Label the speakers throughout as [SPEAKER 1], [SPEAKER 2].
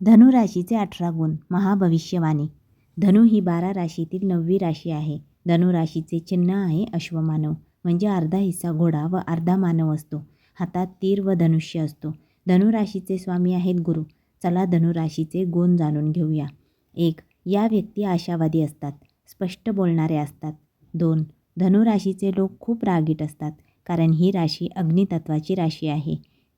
[SPEAKER 1] धनुराशीचे अठरा गुण महाभविष्यवाणी. धनु ही बारा राशीतील नववी राशी आहे. धनुराशीचे चिन्ह आहे अश्वमानव म्हणजे अर्धा हिस्सा घोडा व अर्धा मानव असतो. हातात तीर व धनुष्य असतो. धनुराशीचे स्वामी आहेत गुरु. चला धनुराशीचे गुण जाणून घेऊया. एक या व्यक्ती आशावादी असतात. स्पष्ट बोलणारे असतात. दोन धनुराशीचे लोक खूप रागीट असतात कारण ही राशी अग्नितत्वाची राशी आहे.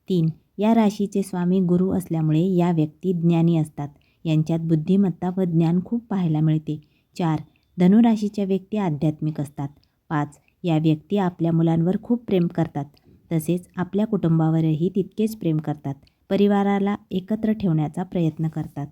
[SPEAKER 1] तीन या राशीचे स्वामी गुरु असल्यामुळे या व्यक्ती ज्ञानी असतात. यांच्यात बुद्धिमत्ता व ज्ञान खूप पाहायला मिळते. चार धनुराशीच्या व्यक्ती आध्यात्मिक असतात. पाच या व्यक्ती आपल्या मुलांवर खूप प्रेम करतात. तसेच आपल्या कुटुंबावरही तितकेच प्रेम करतात. परिवाराला एकत्र ठेवण्याचा प्रयत्न करतात.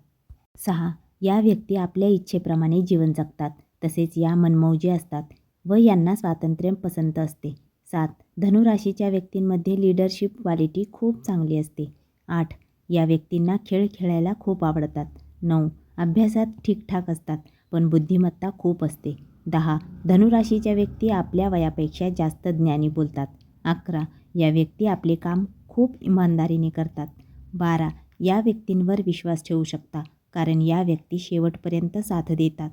[SPEAKER 1] सहा या व्यक्ती आपल्या इच्छेप्रमाणे जीवन जगतात. तसेच या मनमौजी असतात व यांना स्वातंत्र्य पसंत असते. सात. धनुराशीच्या व्यक्तींमध्ये लीडरशिप क्वालिटी खूप चांगली असते. आठ. या व्यक्तींना खेळ खेळायला खूप आवडतात. नऊ. अभ्यासात ठीकठाक असतात पण बुद्धिमत्ता खूप असते. दहा. धनुराशीच्या व्यक्ती आपल्या वयापेक्षा जास्त ज्ञानी बोलतात. अकरा. या व्यक्ती आपले काम खूप इमानदारीने करतात. बारा. या व्यक्तींवर विश्वास ठेवू शकता कारण या व्यक्ती शेवटपर्यंत साथ देतात.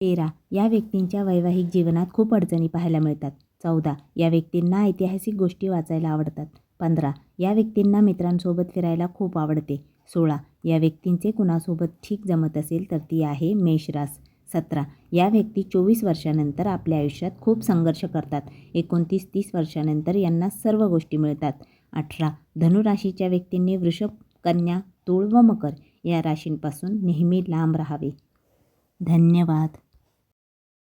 [SPEAKER 1] तेरा. या व्यक्तींच्या वैवाहिक जीवनात खूप अडचणी पाहायला मिळतात. चौदा. या व्यक्तींना ऐतिहासिक गोष्टी वाचायला आवडतात. पंधरा. या व्यक्तींना मित्रांसोबत फिरायला खूप आवडते. सोळा. या व्यक्तींचे कुणासोबत ठीक जमत असेल तर ती आहे मेषरास सतरा. या व्यक्ती चोवीस वर्षानंतर आपल्या आयुष्यात खूप संघर्ष करतात. एकोणतीस तीस वर्षानंतर यांना सर्व गोष्टी मिळतात. अठरा. धनुराशीच्या व्यक्तींनी वृषभ कन्या तुळ व मकर या राशींपासून नेहमी लांब राहावे. धन्यवाद.